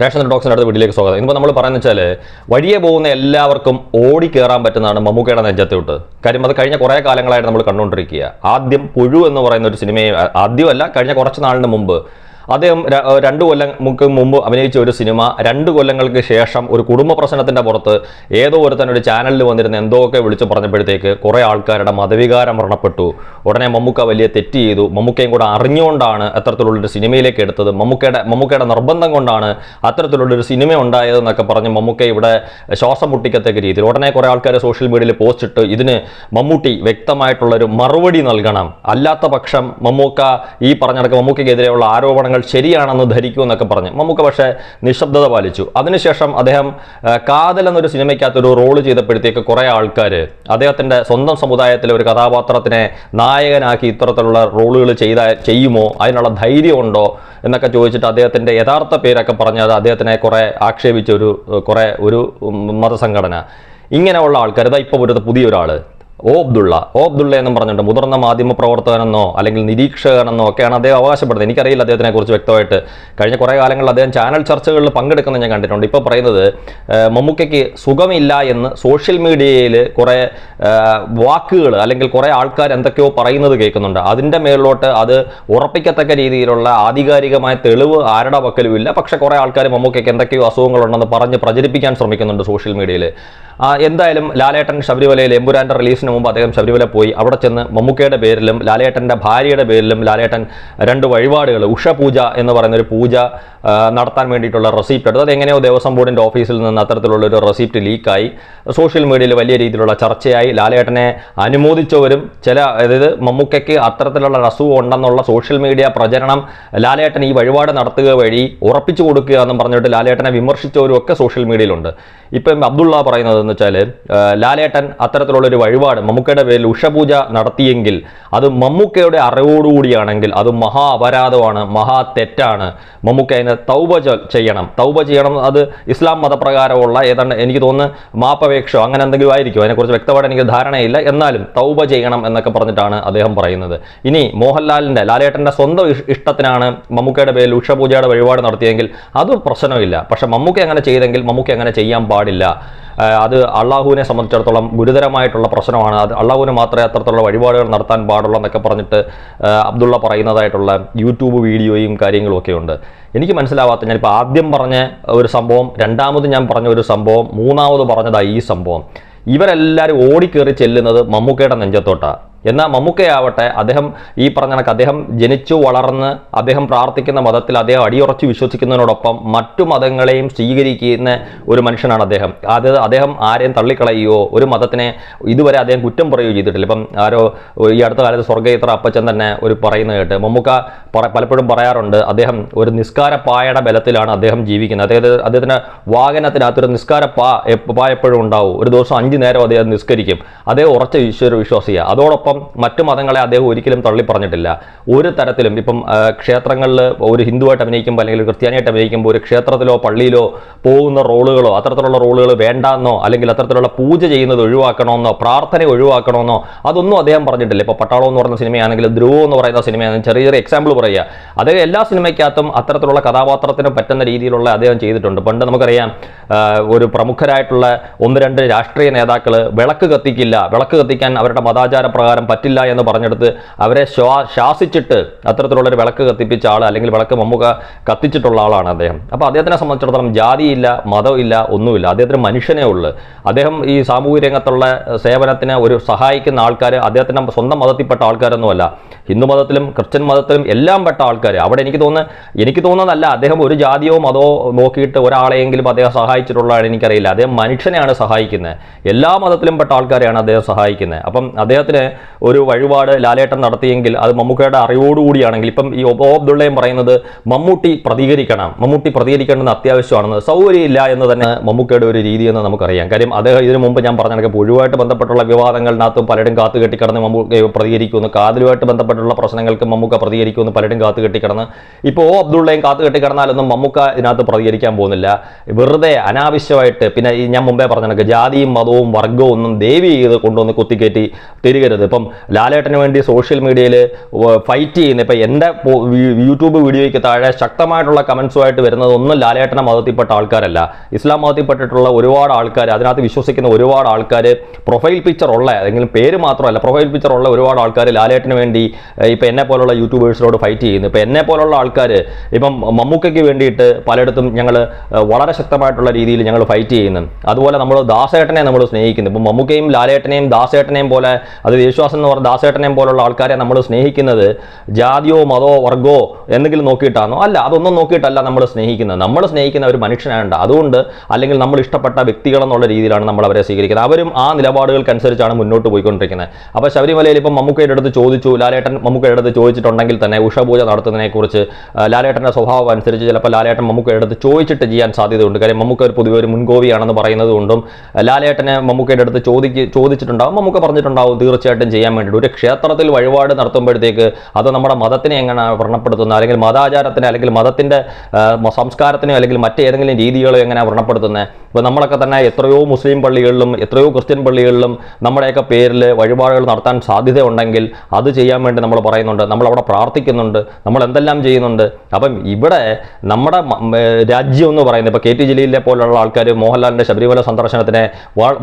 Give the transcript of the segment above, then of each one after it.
Ration ഡോക്സിന്റെ അടുത്ത് വീട്ടിലേക്ക് സ്വാഗതം. ഇന്നിപ്പോൾ നമ്മൾ പറയുന്നത് വെച്ചാൽ വഴിയെ പോകുന്ന എല്ലാവർക്കും ഓടി കയറാൻ പറ്റുന്നതാണ് മമ്മൂക്കയുടെ നെഞ്ചത്തോട്ട്. കാര്യം അത് കഴിഞ്ഞ കുറേ കാലങ്ങളായിട്ട് നമ്മൾ കണ്ടുകൊണ്ടിരിക്കുക ആദ്യം പുഴു എന്ന് പറയുന്ന ഒരു സിനിമയെ ആദ്യമല്ല കഴിഞ്ഞ കുറച്ച് നാളിന് മുമ്പ് അദ്ദേഹം രണ്ടു കൊല്ലങ്ങൾക്ക് മുമ്പ് അഭിനയിച്ച ഒരു സിനിമ രണ്ട് കൊല്ലങ്ങൾക്ക് ശേഷം ഒരു കുടുംബ പ്രശ്നത്തിന്റെ പുറത്ത് ഏതോ ഒരുത്തൻ ഒരു ചാനലിൽ വന്നിരുന്ന എന്തോക്കെ വിളിച്ചു പറഞ്ഞപ്പോഴത്തേക്ക് കുറേ ആൾക്കാരുടെ മതവികാരം മരണപ്പെട്ടു. ഉടനെ മമ്മൂക്ക വലിയ തെറ്റ് ചെയ്തു. മമ്മൂക്കയും കൂടെ അറിഞ്ഞുകൊണ്ടാണ് അത്തരത്തിലുള്ളൊരു സിനിമയിലേക്ക് എടുത്തത്. മമ്മൂക്കയുടെ മമ്മൂക്കയുടെ നിർബന്ധം കൊണ്ടാണ് അത്തരത്തിലുള്ളൊരു സിനിമ ഉണ്ടായതെന്നൊക്കെ പറഞ്ഞ് മമ്മൂക്ക ഇവിടെ ശ്വാസം മുട്ടിക്കത്തക്ക രീതിയിൽ. ഉടനെ കുറേ ആൾക്കാർ സോഷ്യൽ മീഡിയയിൽ പോസ്റ്റ് ഇട്ട് ഇതിന് മമ്മൂട്ടി വ്യക്തമായിട്ടുള്ളൊരു മറുപടി നൽകണം. അല്ലാത്ത പക്ഷം മമ്മൂക്ക ഈ പറഞ്ഞ കണക്ക് മമ്മൂക്കയ്ക്കെതിരെയുള്ള ആരോപണങ്ങൾ ശരിയാണെന്ന് ധരിക്കൂ പറഞ്ഞു. മമ്മൂക്ക പക്ഷേ നിശബ്ദത പാലിച്ചു. അതിനുശേഷം അദ്ദേഹം കാതൽ എന്നൊരു സിനിമയ്ക്കകത്ത് ഒരു റോൾ ചെയ്തപ്പോഴത്തേക്ക് കുറേ ആൾക്കാർ അദ്ദേഹത്തിന്റെ സ്വന്തം സമുദായത്തിലെ ഒരു കഥാപാത്രത്തിനെ നായകനാക്കി ഇത്തരത്തിലുള്ള റോളുകൾ ചെയ്ത ചെയ്യുമോ? അതിനുള്ള ധൈര്യമുണ്ടോ? എന്നൊക്കെ ചോദിച്ചിട്ട് അദ്ദേഹത്തിന്റെ യഥാർത്ഥ പേരൊക്കെ പറഞ്ഞ് അത് അദ്ദേഹത്തിനെ കുറേ ആക്ഷേപിച്ച ഒരു കുറേ ഒരു മതസംഘടന. ഇങ്ങനെയുള്ള ആൾക്കാർ ഇതാ ഇപ്പോൾ ഒരു പുതിയൊരാൾ ഓ അബ്ദുള്ള ഓ അബ്ദുള്ള എന്നും പറഞ്ഞിട്ട് മുതിർന്ന മാധ്യമ പ്രവർത്തകനെന്നോ അല്ലെങ്കിൽ നിരീക്ഷകനെന്നോ ഒക്കെയാണ് അദ്ദേഹം അവകാശപ്പെടുന്നത്. എനിക്കറിയില്ല അദ്ദേഹത്തിനെ കുറിച്ച് വ്യക്തമായിട്ട്. കഴിഞ്ഞ കുറേ കാലങ്ങളിൽ അദ്ദേഹം ചാനൽ ചർച്ചകളിൽ പങ്കെടുക്കുന്നത് ഞാൻ കണ്ടിട്ടുണ്ട്. ഇപ്പോൾ പറയുന്നത് മമ്മൂക്കയ്ക്ക് സുഖമില്ല എന്ന് സോഷ്യൽ മീഡിയയിൽ കുറേ വാക്കുകൾ അല്ലെങ്കിൽ കുറേ ആൾക്കാർ എന്തൊക്കെയോ പറയുന്നത് കേൾക്കുന്നുണ്ട്. അതിന്റെ മേളിലോട്ട് അത് ഉറപ്പിക്കത്തക്ക രീതിയിലുള്ള ആധികാരികമായ തെളിവ് ആരുടെ പക്കലും ഇല്ല പക്ഷെ കുറേ ആൾക്കാർ മമ്മൂക്കയ്ക്ക് എന്തൊക്കെയോ അസുഖങ്ങളുണ്ടെന്ന് പറഞ്ഞ് പ്രചരിപ്പിക്കാൻ ശ്രമിക്കുന്നുണ്ട് സോഷ്യൽ മീഡിയയിൽ. എന്തായാലും ലാലേട്ടൻ ശബരിമലയിൽ എമ്പുരാന്റെ റിലീസിന് മുമ്പ് അദ്ദേഹം ശബരിമല പോയി. അവിടെ ചെന്ന് മമ്മൂക്കയുടെ പേരിലും ലാലേട്ടന്റെ ഭാര്യയുടെ പേരിലും ലാലേട്ടൻ രണ്ട് വഴിപാടുകൾ ഉഷപൂജ എന്ന് പറയുന്ന ഒരു പൂജ നടത്താൻ വേണ്ടിയിട്ടുള്ള റെസിപ്റ്റ് എടുത്തു. അത് എങ്ങനെയോ ദേവസ്വം ബോർഡിന്റെ ഓഫീസിൽ നിന്ന് അത്തരത്തിലുള്ള ഒരു റെസിപ്റ്റ് ലീക്കായി. സോഷ്യൽ മീഡിയയിൽ വലിയ രീതിയിലുള്ള ചർച്ചയായി. ലാലേട്ടനെ അനുമോദിച്ചവരും ചില അതായത് മമ്മൂക്കയ്ക്ക് അത്തരത്തിലുള്ള അസുഖം ഉണ്ടെന്നുള്ള സോഷ്യൽ മീഡിയ പ്രചരണം ലാലേട്ടൻ ഈ വഴിപാട് നടത്തുക വഴി ഉറപ്പിച്ചു കൊടുക്കുക എന്നും പറഞ്ഞിട്ട് ലാലേട്ടനെ വിമർശിച്ചവരും ഒക്കെ സോഷ്യൽ മീഡിയയിലുണ്ട്. ഇപ്പം അബ്ദുള്ള പറയുന്നത് എന്ന് വെച്ചാൽ ലാലേട്ടൻ അത്തരത്തിലുള്ള ഒരു വഴിപാട്. മമ്മൂക്കയുടെ പേരിൽ ഉഷപൂജ നടത്തിയെങ്കിൽ അത് മമ്മൂക്കയുടെ അറിവോടുകൂടിയാണെങ്കിൽ അത് മഹാ അപരാധമാണ് മഹാ തെറ്റാണ് മമ്മൂക്ക അതിനെ തൗബ ചെയ്യണം. തൗബ ചെയ്യണം അത് ഇസ്ലാം മതപ്രകാരമുള്ള ഏതാണ്ട് എനിക്ക് തോന്നുന്നു മാപ്പപേക്ഷോ അങ്ങനെ എന്തെങ്കിലും ആയിരിക്കും. അതിനെക്കുറിച്ച് വ്യക്തമായിട്ട് എനിക്ക് ധാരണയില്ല. എന്നാലും തൗബ ചെയ്യണം എന്നൊക്കെ പറഞ്ഞിട്ടാണ് അദ്ദേഹം പറയുന്നത്. ഇനി മോഹൻലാലിന്റെ ലാലേട്ടന്റെ സ്വന്തം ഇഷ്ടത്തിനാണ് മമ്മൂക്കയുടെ പേരിൽ ഉഷപൂജയുടെ വഴിപാട് നടത്തിയെങ്കിൽ അത് പ്രശ്നമില്ല. പക്ഷേ മമ്മൂക്ക അങ്ങനെ ചെയ്തെങ്കിൽ മമ്മൂക്ക അങ്ങനെ ചെയ്യാൻ പാടില്ല. ആ, അള്ളാഹുവിനെ സംബന്ധിച്ചിടത്തോളം ഗുരുതരമായിട്ടുള്ള പ്രശ്നമാണ്. അത് അള്ളാഹുവിന് മാത്രമേ അത്തരത്തിലുള്ള വഴിപാടുകൾ നടത്താൻ പാടുള്ളൂ എന്നൊക്കെ പറഞ്ഞിട്ട് അബ്ദുള്ള പറയുന്നതായിട്ടുള്ള യൂട്യൂബ് വീഡിയോയും കാര്യങ്ങളും ഒക്കെ ഉണ്ട്. എനിക്ക് മനസ്സിലാവാത്ത ഞാനിപ്പോൾ ആദ്യം പറഞ്ഞ ഒരു സംഭവം രണ്ടാമത് ഞാൻ പറഞ്ഞ ഒരു സംഭവം മൂന്നാമത് പറഞ്ഞതായി ഈ സംഭവം. ഇവരെല്ലാവരും ഓടിക്കേറി ചെല്ലുന്നത് മമ്മൂക്കയുടെ നെഞ്ചത്തോട്ടാണ് എന്നാൽ മമ്മൂക്കയാവട്ടെ അദ്ദേഹം ഈ പറഞ്ഞ കണക്ക് അദ്ദേഹം ജനിച്ചു വളർന്ന് അദ്ദേഹം പ്രാർത്ഥിക്കുന്ന മതത്തിൽ അദ്ദേഹം അടിയുറച്ച് വിശ്വസിക്കുന്നതിനോടൊപ്പം മറ്റു മതങ്ങളെയും സ്വീകരിക്കുന്ന ഒരു മനുഷ്യനാണ് അദ്ദേഹം. അത് അദ്ദേഹം ആരെയും തള്ളിക്കളയുകയോ ഒരു മതത്തിനെ ഇതുവരെ അദ്ദേഹം കുറ്റം പറയുകയോ ചെയ്തിട്ടില്ല. ഇപ്പം ആരോ ഈ അടുത്ത കാലത്ത് സ്വർഗയിത്ര അപ്പച്ചൻ തന്നെ ഒരു പറയുന്നത് കേട്ട് മമ്മൂക്ക പലപ്പോഴും പറയാറുണ്ട് അദ്ദേഹം ഒരു നിസ്കാര പായയുടെ ബലത്തിലാണ് അദ്ദേഹം ജീവിക്കുന്നത്. അതായത് അദ്ദേഹത്തിന്റെ വാഹനത്തിനകത്തൊരു നിസ്കാര പാ എപ്പോഴും ഉണ്ടാവും. ഒരു ദിവസം അഞ്ച് നേരം അദ്ദേഹം നിസ്കരിക്കും. അദ്ദേഹം ഉറച്ച ഈശ്വര വിശ്വാസിയാണ് അതോടൊപ്പം മറ്റ് മതങ്ങളെ അദ്ദേഹം ഒരിക്കലും തള്ളി പറഞ്ഞിട്ടില്ല ഒരു തരത്തിലും ഇപ്പം ക്ഷേത്രങ്ങളിൽ ഒരു ഹിന്ദുവായിട്ട് അഭിനയിക്കുമ്പോൾ അല്ലെങ്കിൽ ക്രിസ്ത്യാനിയായിട്ട് അഭിനയിക്കുമ്പോൾ ഒരു ക്ഷേത്രത്തിലോ പള്ളിയിലോ പോകുന്ന റോളുകളോ അത്തരത്തിലുള്ള റോളുകൾ വേണ്ടാന്നോ അല്ലെങ്കിൽ അത്തരത്തിലുള്ള പൂജ ചെയ്യുന്നത് ഒഴിവാക്കണമെന്നോ പ്രാർത്ഥന ഒഴിവാക്കണമെന്നോ അതൊന്നും അദ്ദേഹം പറഞ്ഞിട്ടില്ല. ഇപ്പോൾ പട്ടാളം എന്ന് പറയുന്ന സിനിമയാണെങ്കിലും ധ്രുവം എന്ന് പറയുന്ന സിനിമയാണെങ്കിലും ചെറിയ ചെറിയ എക്സാമ്പിൾ പറയുക. അദ്ദേഹം എല്ലാ സിനിമയ്ക്കകത്തും അത്തരത്തിലുള്ള കഥാപാത്രത്തിന് പറ്റുന്ന രീതിയിലുള്ള അദ്ദേഹം ചെയ്തിട്ടുണ്ട്. പണ്ട് നമുക്കറിയാം ഒരു പ്രമുഖരായിട്ടുള്ള ഒന്ന് രണ്ട് രാഷ്ട്രീയ നേതാക്കൾ വിളക്ക് കത്തിക്കില്ല. വിളക്ക് കത്തിക്കാൻ അവരുടെ മതാചാര പ്രകാരം പറ്റില്ല എന്ന് പറഞ്ഞെടുത്ത് അവരെ ശാസിച്ചിട്ട് അത്തരത്തിലുള്ളൊരു വിളക്ക് കത്തിപ്പിച്ച ആൾ അല്ലെങ്കിൽ വിളക്ക് മമ്മുക കത്തിച്ചിട്ടുള്ള ആളാണ് അദ്ദേഹം. അപ്പോൾ അദ്ദേഹത്തിനെ സംബന്ധിച്ചിടത്തോളം ജാതിയില്ല മതമില്ല ഒന്നുമില്ല. അദ്ദേഹത്തിന് മനുഷ്യനേ ഉള്ളു. അദ്ദേഹം ഈ സാമൂഹ്യ രംഗത്തുള്ള സേവനത്തിന് ഒരു സഹായിക്കുന്ന ആൾക്കാർ അദ്ദേഹത്തിന്റെ സ്വന്തം മതത്തിൽപ്പെട്ട ആൾക്കാരൊന്നുമല്ല. ഹിന്ദു മതത്തിലും ക്രിസ്ത്യൻ മതത്തിലും എല്ലാം പെട്ട ആൾക്കാർ അവിടെ എനിക്ക് തോന്നുന്നത് എനിക്ക് തോന്നുന്നതല്ല അദ്ദേഹം ഒരു ജാതിയോ മതമോ നോക്കിയിട്ട് ഒരാളെയെങ്കിലും അദ്ദേഹം സഹായിച്ചിട്ടുള്ളതാണ് എനിക്കറിയില്ല. അദ്ദേഹം മനുഷ്യനെയാണ് സഹായിക്കുന്നത്. എല്ലാ മതത്തിലും പെട്ട ആൾക്കാരെയാണ് അദ്ദേഹം സഹായിക്കുന്നത്. അപ്പം അദ്ദേഹത്തിന് ഒരു വഴിപാട് ലാലേട്ടൻ നടത്തിയെങ്കിൽ അത് മമ്മൂക്കയുടെ അറിവോടുകൂടിയാണെങ്കിൽ ഇപ്പം ഈ ഒബോ അബ്ദുള്ളയും പറയുന്നത് മമ്മൂട്ടി പ്രതികരിക്കണം. മമ്മൂട്ടി പ്രതികരിക്കേണ്ടത് അത്യാവശ്യമാണെന്ന്. സൗകര്യമില്ല എന്ന് തന്നെ മമ്മൂക്കയുടെ ഒരു രീതിയെന്ന് നമുക്കറിയാം. കാര്യം അദ്ദേഹം ഇതിനു മുമ്പ് ഞാൻ പറഞ്ഞ കണക്ക് പുഴുവായിട്ട് ബന്ധപ്പെട്ടുള്ള വിവാദങ്ങളിനകത്തും പലരും കാത്തു കെട്ടിക്കിടന്ന് മമ്മൂക്ക പ്രതികരിക്കുമെന്ന് കാതിലുമായിട്ട് ബന്ധപ്പെട്ടുള്ള പ്രശ്നങ്ങൾക്ക് മമ്മൂക്ക പ്രതികരിക്കുമെന്ന് പലരും കാത്തു കെട്ടിക്കിടന്ന്. ഇപ്പോൾ ഓ അബ്ദുള്ളയും കാത്തു കെട്ടിക്കിടന്നാലൊന്നും മമ്മൂക്ക ഇതിനകത്ത് പ്രതികരിക്കാൻ പോകുന്നില്ല. വെറുതെ അനാവശ്യമായിട്ട് പിന്നെ ഈ ഞാൻ മുമ്പേ പറഞ്ഞ കണക്ക് ജാതിയും മതവും വർഗവും ഒന്നും ദേവി ചെയ്ത് കൊണ്ടുവന്ന് കുത്തിക്കയറ്റി തിരികരുത്. ഇപ്പം ലാലേട്ടന് വേണ്ടി സോഷ്യൽ മീഡിയയിൽ ഫൈറ്റ് ചെയ്യുന്ന ഇപ്പം എന്റെ യൂട്യൂബ് വീഡിയോയ്ക്ക് താഴെ ശക്തമായിട്ടുള്ള കമൻസുമായിട്ട് വരുന്നത് ഒന്നും ലാലേട്ടനെ മതത്തിൽപ്പെട്ട ആൾക്കാരല്ല. ഇസ്ലാം മതത്തിൽപ്പെട്ടിട്ടുള്ള ഒരുപാട് ആൾക്കാർ അതിനകത്ത് വിശ്വസിക്കുന്ന ഒരുപാട് ആൾക്കാർ പ്രൊഫൈൽ പിക്ചർ ഉള്ള അല്ലെങ്കിലും പേര് മാത്രമല്ല പ്രൊഫൈൽ പിക്ചർ ഉള്ള ഒരുപാട് ആൾക്കാർ ലാലേട്ടന് വേണ്ടി ഇപ്പം എന്നെ പോലുള്ള യൂട്യൂബേഴ്സിനോട് ഫൈറ്റ് ചെയ്യുന്നു. ഇപ്പം എന്നെ പോലുള്ള ആൾക്കാർ ഇപ്പം മമ്മൂക്കയ്ക്ക് വേണ്ടിയിട്ട് പലയിടത്തും ഞങ്ങൾ വളരെ ശക്തമായിട്ടുള്ള രീതിയിൽ ഞങ്ങൾ ഫൈറ്റ് ചെയ്യുന്നത് അതുപോലെ നമ്മൾ ദാസേട്ടനെ നമ്മൾ സ്നേഹിക്കുന്നു. ഇപ്പം മമ്മൂക്കയും ലാലേട്ടനെയും ദാസേട്ടനെയും പോലെ അത് വിശ്വാസം എന്ന് പറഞ്ഞ ദാസേട്ടനെയും പോലുള്ള ആൾക്കാരെ നമ്മൾ സ്നേഹിക്കുന്നത് ജാതിയോ മതോ വർഗോ എന്തെങ്കിലും നോക്കിയിട്ടാണോ? അല്ല അതൊന്നും നോക്കിയിട്ടല്ല നമ്മൾ സ്നേഹിക്കുന്നത്. നമ്മൾ സ്നേഹിക്കുന്ന ഒരു മനുഷ്യനാണ് അതുകൊണ്ട് അല്ലെങ്കിൽ നമ്മൾ ഇഷ്ടപ്പെട്ട വ്യക്തികൾ എന്നുള്ള രീതിയിലാണ് നമ്മൾ അവരെ സ്വീകരിക്കുന്നത്. അവരും ആ നിലപാടുകൾക്കനുസരിച്ചാണ് മുന്നോട്ട് പോയിക്കൊണ്ടിരിക്കുന്നത്. അപ്പോൾ ശബരിമലയിൽ ഇപ്പം മമ്മൂക്കയുടെ അടുത്ത് ചോദിച്ചു ലാലേട്ടൻ മമ്മൂക്കയുടെ അടുത്ത് ചോദിച്ചിട്ടുണ്ടെങ്കിൽ തന്നെ ഉഷപൂജ നടത്തുന്നതിനെക്കുറിച്ച് ലാലേട്ടന്റെ സ്വഭാവം അനുസരിച്ച് ചിലപ്പോൾ ലാലേട്ടൻ മമ്മൂക്കയുടെ അടുത്ത് ചോദിച്ചിട്ട് ചെയ്യാൻ സാധ്യതയുണ്ട്. കാര്യം മമ്മൂക്ക ഒരു പൊതുവെ ഒരു മുൻകോവിയാണെന്ന് പറയുന്നത് കൊണ്ടും ലാലേട്ടനെ മമ്മൂക്കയുടെ അടുത്ത് ചോദിക്ക് ചോദിച്ചിട്ടുണ്ടാവും. മമ്മൂക്ക പറഞ്ഞിട്ടുണ്ടാവും തീർച്ചയായിട്ടും ചെയ്യാൻ വേണ്ടിയിട്ട്. ഒരു ക്ഷേത്രത്തിൽ വഴിപാട് നടത്തുമ്പോഴത്തേക്ക് അത് നമ്മുടെ മതത്തിനെ എങ്ങനെ വ്രണപ്പെടുത്തുന്നത് അല്ലെങ്കിൽ മതാചാരത്തിന് അല്ലെങ്കിൽ മതത്തിന്റെ സംസ്കാരത്തിനോ അല്ലെങ്കിൽ മറ്റേതെങ്കിലും രീതികളോ എങ്ങനെ വ്രണപ്പെടുത്തുന്നത് ഇപ്പോൾ നമ്മളൊക്കെ തന്നെ എത്രയോ മുസ്ലിം പള്ളികളിലും എത്രയോ ക്രിസ്ത്യൻ പള്ളികളിലും നമ്മുടെയൊക്കെ പേരിൽ വഴിപാടുകൾ നടത്താൻ സാധ്യതയുണ്ടെങ്കിൽ അത് ചെയ്യാൻ വേണ്ടി നമ്മൾ പറയുന്നുണ്ട്. നമ്മൾ അവിടെ പ്രാർത്ഥിക്കുന്നുണ്ട്. നമ്മൾ എന്തെല്ലാം ചെയ്യുന്നുണ്ട്. അപ്പം ഇവിടെ നമ്മുടെ രാജ്യം എന്ന് പറയുന്നത് ഇപ്പോൾ കെ ടി ജലീലിനെ പോലുള്ള ആൾക്കാർ മോഹൻലാലിന്റെ ശബരിമല സന്ദർശനത്തിനെ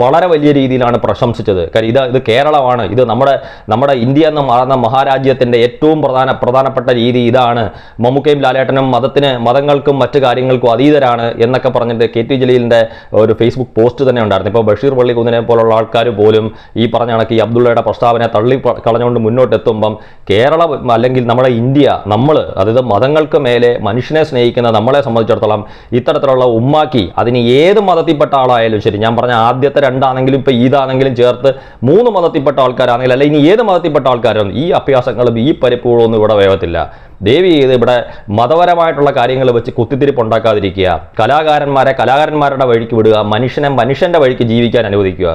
വളരെ വലിയ രീതിയിലാണ് പ്രശംസിച്ചത്. കാര്യം ഇത് ഇത് കേരളമാണ്. ഇത് നമ്മുടെ നമ്മുടെ ഇന്ത്യ എന്ന് മാറുന്ന മഹാരാജ്യത്തിന്റെ ഏറ്റവും പ്രധാന പ്രധാനപ്പെട്ട രീതി ഇതാണ്. മമ്മൂക്കയും ലാലേട്ടനും മതത്തിന് മതങ്ങൾക്കും മറ്റു കാര്യങ്ങൾക്കും അതീതരാണ് എന്നൊക്കെ പറഞ്ഞിട്ട് കെ ടി ജലീലിന്റെ ഒരു ഫേസ്ബുക്ക് പോസ്റ്റ് തന്നെ ഉണ്ടായിരുന്നു. ഇപ്പോൾ ബഷീർ പള്ളിക്കുന്നിനെ പോലുള്ള ആൾക്കാർ പോലും ഈ പറഞ്ഞ കണക്ക് ഈ അബ്ദുള്ളയുടെ പ്രസ്താവന തള്ളി കളഞ്ഞുകൊണ്ട് മുന്നോട്ടെത്തുമ്പം കേരളം അല്ലെങ്കിൽ നമ്മുടെ ഇന്ത്യ നമ്മൾ അതായത് മതങ്ങൾക്ക് മേലെ മനുഷ്യനെ സ്നേഹിക്കുന്ന നമ്മളെ സംബന്ധിച്ചിടത്തോളം ഇത്തരത്തിലുള്ള ഉമ്മാക്കി അതിന് ഏത് മതത്തിൽപ്പെട്ട ആളായാലും ശരി. ഞാൻ പറഞ്ഞ ആദ്യത്തെ രണ്ടാണെങ്കിലും ഇപ്പോൾ ഈദാണെങ്കിലും ചേർത്ത് മൂന്ന് മതത്തിൽപ്പെട്ട ആൾക്കാരാണെങ്കിലും അല്ല ഇനി ഏത് മതത്തിൽപ്പെട്ട ആൾക്കാരും ഈ അഭ്യാസങ്ങളും ഈ പരിപ്പുകളൊന്നും ഇവിടെ വേവത്തില്ല. ദേവി ഇത് ഇവിടെ മതപരമായിട്ടുള്ള കാര്യങ്ങൾ വെച്ച് കുത്തിത്തിരിപ്പ് ഉണ്ടാക്കാതിരിക്കുക. കലാകാരന്മാരെ കലാകാരന്മാരുടെ വഴിക്ക് വിടുക മനുഷ്യനെ മനുഷ്യന്റെ വഴിക്ക് ജീവിക്കാൻ അനുവദിക്കുക.